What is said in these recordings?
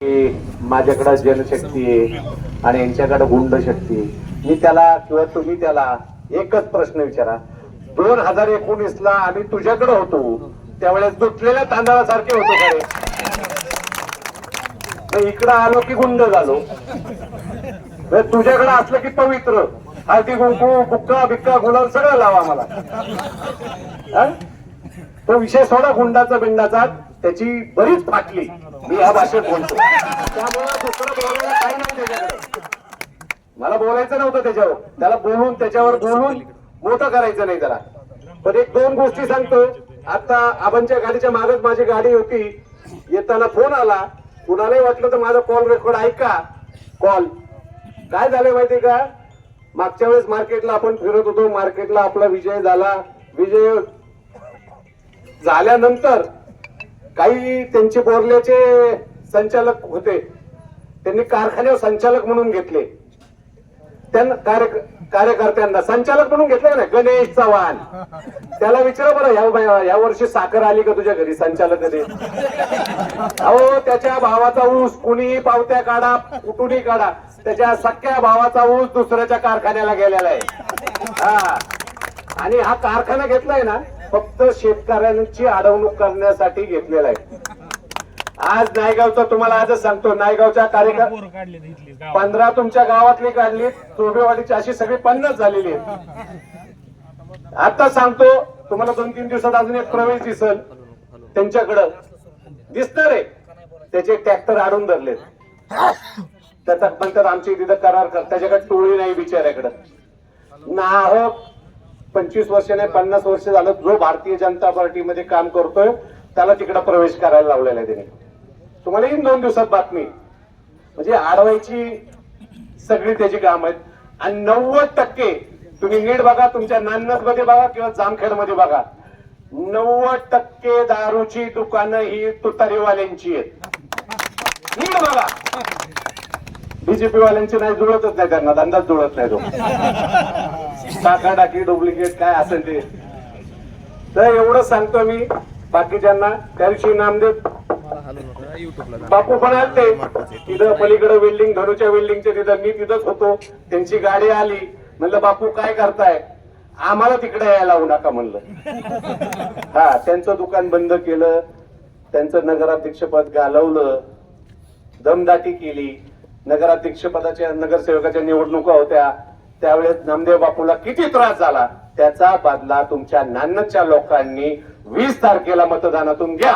माझ्याकडं माझ्याकडे जनशक्ती आहे आणि यांच्याकडे गुंड शक्ती मी त्याला किंवा तुम्ही त्याला एकच प्रश्न विचारा. दोन हजार एकोणीस ला आम्ही तुझ्याकडे होतो. त्यावेळेस दुटलेल्या तांदळासारखे होतो खरे. इकडं आलो की गुंड झालो. तुझ्याकडे असलं की पवित्र. हळदी गुंकू बुक्का बिक्का गुलाल सगळं लावा मला. तो विषय सोडा गुंडाचा बिंडाचा. त्याची बरीच फाटली. मी ह्या भाषेत बोलतो. त्यामुळे दुसरं बोलायला काही नाही त्याच्याकडे मला बोलायचं नव्हतं त्याच्यावर. त्याला बोलून त्याच्यावर बोलून मोठं करायचं नाही त्याला. पण एक दोन गोष्टी सांगतो आता आबांच्या गाडीच्या मागच माझी गाडी होती. येताना फोन आला. कुणालाही वाटलं तर माझा कॉल रेकॉर्ड ऐका. कॉल. काय झालं माहितीये का? मागच्या वेळेस मार्केटला आपण फिरत होतो. मार्केटला आपला विजय झाला. विजय झाल्यानंतर काही त्यांचे बोरल्याचे संचालक होते. त्यांनी कारखान्यावर संचालक म्हणून घेतले. त्यांना कार्य कार्यकर्त्यांना संचालक म्हणून घेतले ना गणेश चव्हाण. त्याला विचारा बरं या या वर्षी साखर आली का तुझ्या घरी संचालक कधी? अहो त्याच्या भावाचा ऊस कुणी पावत्या काढा कुठूनही काढा. त्याच्या सख्या भावाचा ऊस दुसऱ्याच्या कारखान्याला गेलेला आहे. हा. आणि हा कारखाना घेतलाय ना फक्त शेतकऱ्यांची अडवणूक करण्यासाठी घेतलेला आहे. आज नायगावचा तुम्हाला आजच सांगतो नायगावच्या कार्यक्रम पंधरा तुमच्या गावातली काढली चोबेवाडीची अशी सगळी पन्नास झालेली आहेत. आता सांगतो तुम्हाला दोन तीन दिवसात अजून एक प्रवेश दिसल. त्यांच्याकडं दिसणार आहे. त्याचे ट्रॅक्टर आडून धरलेत. त्याचा नंतर आमची तिथं करार कर त्याच्याकडे टोळी नाही बिचाऱ्याकडं. नाहक पंचवीस वर्ष नाही पन्नास वर्ष झालं जो भारतीय जनता पार्टीमध्ये काम करतोय त्याला तिकडे प्रवेश करायला लावलेला आहे त्याने. तुम्हाला येईन दोन दिवसात बातमी. म्हणजे आडवायची सगळी त्याची काम आहेत. आणि नव्वद टक्के तुम्ही नीट बघा तुमच्या नान्नत मध्ये बघा किंवा जामखेडमध्ये बघा. नव्वद टक्के दारूची दुकानं ही तुतारीवाल्यांची आहेत. नीट बघा. बीजेपी वाल्यांची नाही जुळतच नाही त्यांना. धंदाच जुळत नाही तो. टाका टाकी डुप्लिकेट काय असेल ते. तर एवढं सांगतो मी बाकीच्यांना. त्या दिवशी नामदेव बापू पण आलते. तिथं पलीकडे बिल्डिंग धनुच्या बिल्डिंगच्या तिथं मी तिथंच होतो. त्यांची गाडी आली. म्हणलं बापू काय करताय? आम्हाला तिकडे यायला लावू नका म्हणलं. हा त्यांचं दुकान बंद केलं. त्यांचं नगराध्यक्षपद घालवलं. दमदाटी केली. नगराध्यक्षपदाच्या नगरसेवकाच्या निवडणुका होत्या. त्यावेळेस नामदेव बापूला किती त्रास झाला त्याचा बदला तुमच्या नानच्या लोकांनी वीस तारखेला मतदानातून घ्या.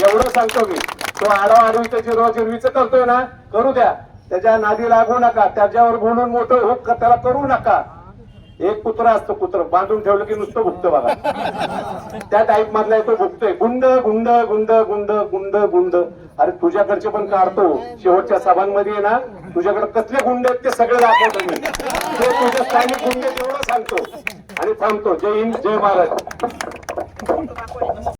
एवढं सांगतो मी. तो आडवा आडवीचं जिरवा जिरवीचं करतोय ना. करू द्या. त्याच्या नादी लागू नका. त्याच्यावर बोलून मोठं हो त्याला करू नका. एक कुत्रा असतो कुत्र. बांधून ठेवलं की नुसतं भुकतं बघा. त्या टाईप मधला तो भुकतोय. गुंड गुंड गुंड गुंड गुंड गुंड. अरे तुझ्याकडचे पण काढतो. शेवटच्या सभांमध्ये ना तुझ्याकडे कसले गुंड आहेत ते सगळे दाखवतो मी. ते तुझ्या स्थानिक गुंडे सांगतो. आणि थांबतो. जय हिंद जय महाराज